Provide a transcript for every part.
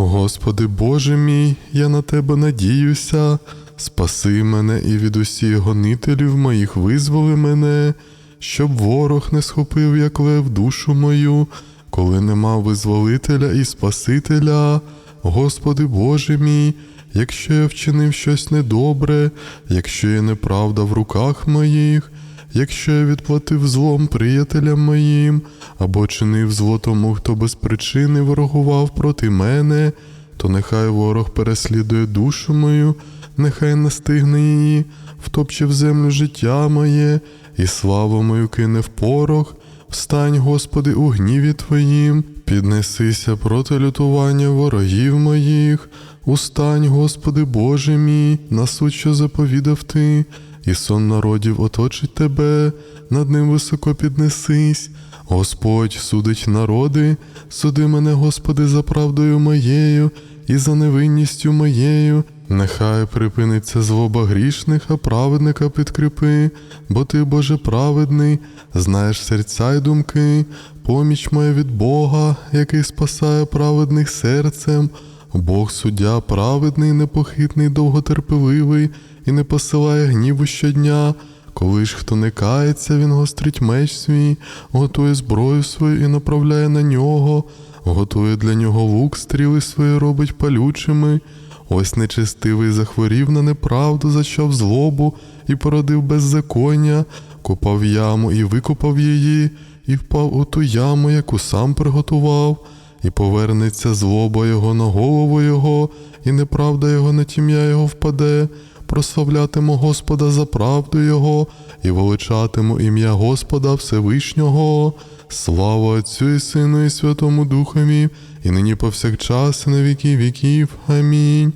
Господи Боже мій, я на Тебе надіюся, спаси мене і від усіх гонителів моїх визволи мене, щоб ворог не схопив, як лев душу мою, коли нема визволителя і Спасителя. Господи Боже мій, якщо я вчинив щось недобре, якщо є неправда в руках моїх, якщо я відплатив злом приятелям моїм, або чинив зло тому, хто без причини ворогував проти мене, то нехай ворог переслідує душу мою, нехай настигне її, втопче в землю життя моє, і славу мою кине в порох. Встань, Господи, у гніві Твоїм, піднесися проти лютування ворогів моїх. Устань, Господи Боже мій, на суд, що заповідав Ти, і сон народів оточить тебе, над ним високо піднесись. Господь судить народи, суди мене, Господи, за правдою моєю і за невинністю моєю. Нехай припиниться злоба грішних, а праведника підкріпи, бо ти, Боже, праведний, знаєш серця й думки, поміч моя від Бога, який спасає праведних серцем. Бог суддя праведний, непохитний, довготерпеливий і не посилає гніву щодня. Коли ж хто не кається, він гострить меч свій, готує зброю свою і направляє на нього, готує для нього лук, стріли свої робить палючими. Ось нечестивий захворів на неправду, зачав злобу і породив беззаконня, копав яму і викопав її, і впав у ту яму, яку сам приготував, і повернеться злоба його на голову його, і неправда його на тім'я його впаде. Прославлятиму Господа за правду Його і величатиму ім'я Господа Всевишнього. Слава Отцю і Сину, і Святому Духові, і нині повсякчас, і на віки віків. Амінь.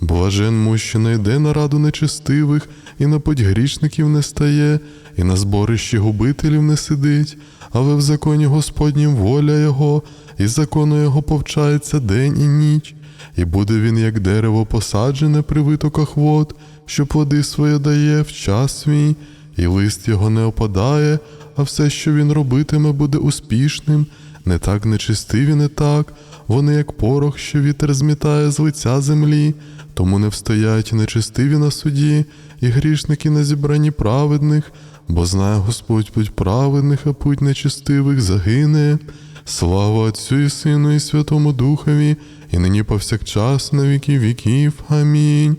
Блажен му, що не йде на раду нечестивих, і на путь грішників не стає, і на зборищі губителів не сидить, але в законі Господнім воля Його, і закону Його повчається день і ніч. І буде він, як дерево посаджене при витоках вод, що плоди своє дає в час свій, і лист його не опадає, а все, що він робитиме, буде успішним. Не так нечистиві, не так, вони, як порох, що вітер змітає з лиця землі, тому не встоять нечистиві на суді, і грішники на зібранні праведних, бо знає Господь путь праведних, а путь нечистивих загине. Слава Отцю і Сину, і Святому Духові, і нині повсякчас на віки віків. Амінь.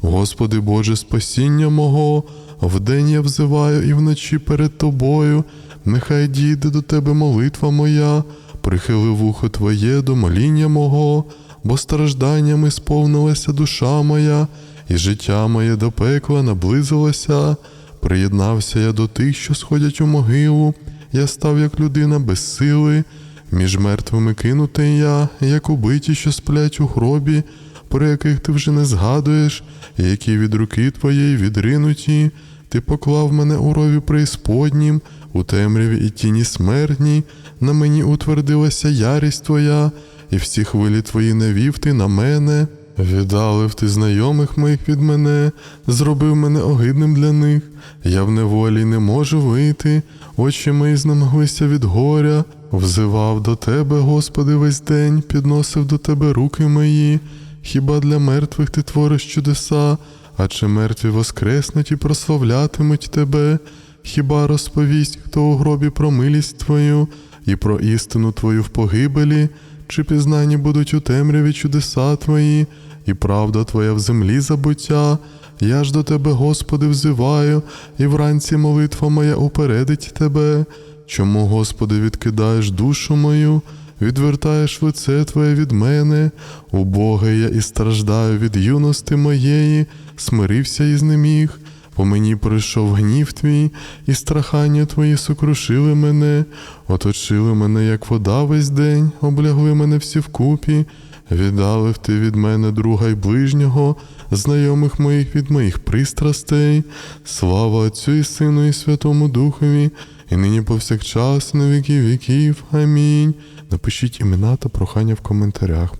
Господи Боже, спасіння мого, вдень я взиваю і вночі перед Тобою, нехай дійде до Тебе молитва моя, прихили вухо Твоє до моління мого, бо стражданнями сповнилася душа моя, і життя моє до пекла наблизилося. Приєднався я до тих, що сходять у могилу, я став як людина без сили. Між мертвими кинутий я, як убиті, що сплять у гробі, про яких ти вже не згадуєш, які від руки твоєї відринуті, ти поклав мене у рові преісподнім, у темряві і тіні смертній, на мені утвердилася ярість твоя, і всі хвилі твої навів ти на мене. Віддалив ти знайомих моїх від мене, зробив мене огидним для них. Я в неволі не можу вийти, очі мої знемоглися від горя. Взивав до тебе, Господи, весь день, підносив до тебе руки мої. Хіба для мертвих ти твориш чудеса, а чи мертві воскреснуть і прославлятимуть тебе? Хіба розповість, хто у гробі про милість твою і про істину твою в погибелі, чи пізнані будуть у темряві чудеса твої, і правда твоя в землі забуття? Я ж до тебе, Господи, взиваю, і вранці молитва моя упередить тебе. Чому, Господи, відкидаєш душу мою, відвертаєш лице Твоє від мене, убогий я і страждаю від юності моєї, смирився і знеміг, по мені прийшов гнів твій, і страхання твої сокрушили мене, оточили мене, як вода весь день, облягли мене всі вкупі, віддалив ти від мене друга й ближнього, знайомих моїх від моїх пристрастей, слава Отцю і Сину, і Святому Духові і нині повсякчас, на віки віків. Амінь. Напишіть імена та прохання в коментарях.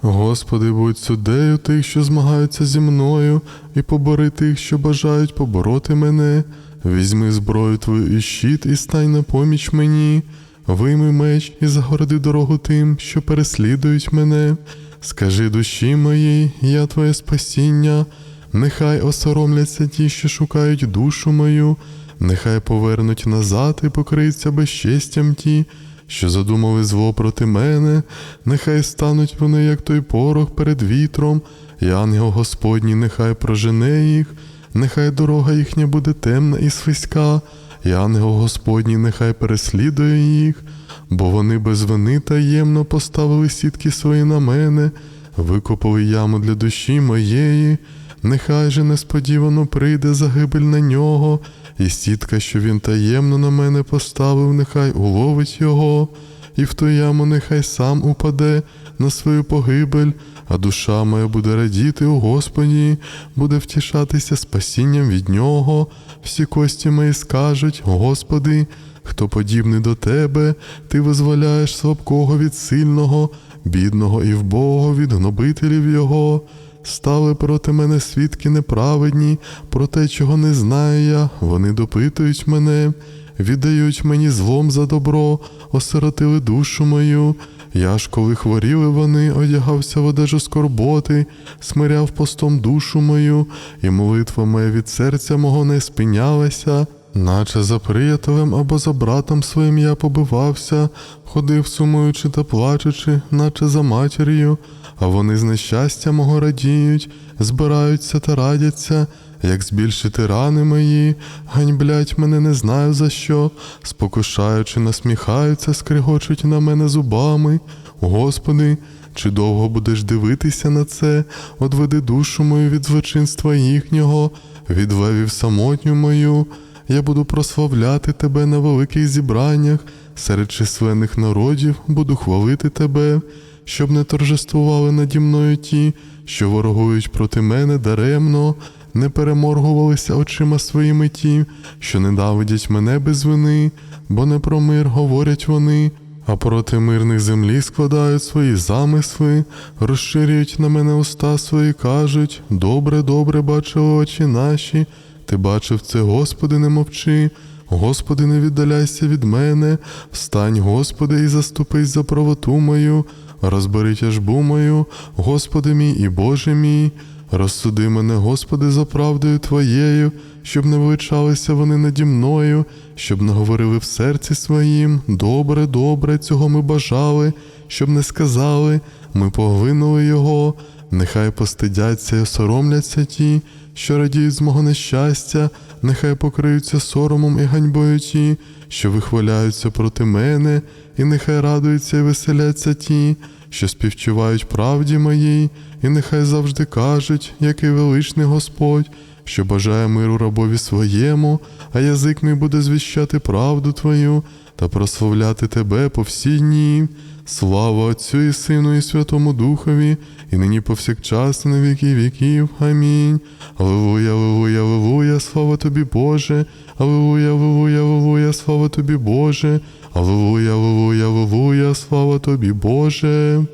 Господи, будь суддею тих, що змагаються зі мною, і побори тих, що бажають побороти мене. Візьми зброю твою і щит, і стань на поміч мені. вийми меч і загороди дорогу тим, що переслідують мене. Скажи душі моїй, я твоє спасіння, нехай осоромляться ті, що шукають душу мою, нехай повернуть назад і покриються безчестям ті, що задумали зло проти мене, нехай стануть вони, як той порох перед вітром, і ангел Господній нехай прожене їх, нехай дорога їхня буде темна і свиська, і ангел Господній нехай переслідує їх, бо вони без вини таємно поставили сітки свої на мене, викопали яму для душі моєї, нехай же несподівано прийде загибель на нього, і сітка, що він таємно на мене поставив, нехай уловить його, і в ту яму нехай сам упаде на свою погибель, а душа моя буде радіти у Господі, буде втішатися спасінням від нього. Всі кості мої скажуть, Господи, хто подібний до тебе, ти визволяєш слабкого від сильного, бідного і вбогого від гнобителів його. Стали проти мене свідки неправедні, про те, чого не знаю я, вони допитують мене, віддають мені злом за добро, осиротили душу мою. Я ж, коли хворіли вони, одягався в одежу скорботи, смиряв постом душу мою, і молитва моя від серця мого не спинялася, наче за приятелем або за братом своїм я побивався, ходив сумуючи та плачучи, наче за матір'ю, а вони з нещастя мого радіють, збираються та радяться, як збільшити рани мої, ганьблять мене не знаю за що, спокушаючи, насміхаються, скригочуть на мене зубами. Господи, чи довго будеш дивитися на це, одведи душу мою від злочинства їхнього, від левів самотню мою. Я буду прославляти тебе на великих зібраннях, серед численних народів буду хвалити тебе, щоб не торжествували наді мною ті, що ворогують проти мене даремно, не переморгувалися очима своїми ті, що ненавидять мене без вини, бо не про мир говорять вони, а проти мирних землі складають свої замисли, розширюють на мене уста свої, кажуть: добре, добре бачили очі наші. Ти бачив це, Господи, не мовчи, Господи, не віддаляйся від мене, встань, Господи, і заступись за правоту мою, розбери тяжбу мою, Господи мій і Боже мій, розсуди мене, Господи, за правдою Твоєю, щоб не величалися вони наді мною, щоб не говорили в серці своїм, добре, добре, цього ми бажали, щоб не сказали, ми поглинули його, нехай постидяться і осоромляться ті, що радіють з мого нещастя, нехай покриються соромом і ганьбою ті, що вихваляються проти мене, і нехай радуються і веселяться ті, що співчувають правді моїй, і нехай завжди кажуть, який величний Господь, що бажає миру рабові своєму, а язик мій буде звіщати правду Твою та прославляти Тебе по всі дні. Слава Отцю і Сину, і Святому Духові, і нині повсякчас, на віки віків. Амінь. Аллилуйя, аллилуйя, аллилуйя, слава тобі, Боже. Аллилуйя, аллилуйя, аллилуйя, слава тобі, Боже. Аллилуйя, аллилуйя, аллилуйя, слава тобі, Боже.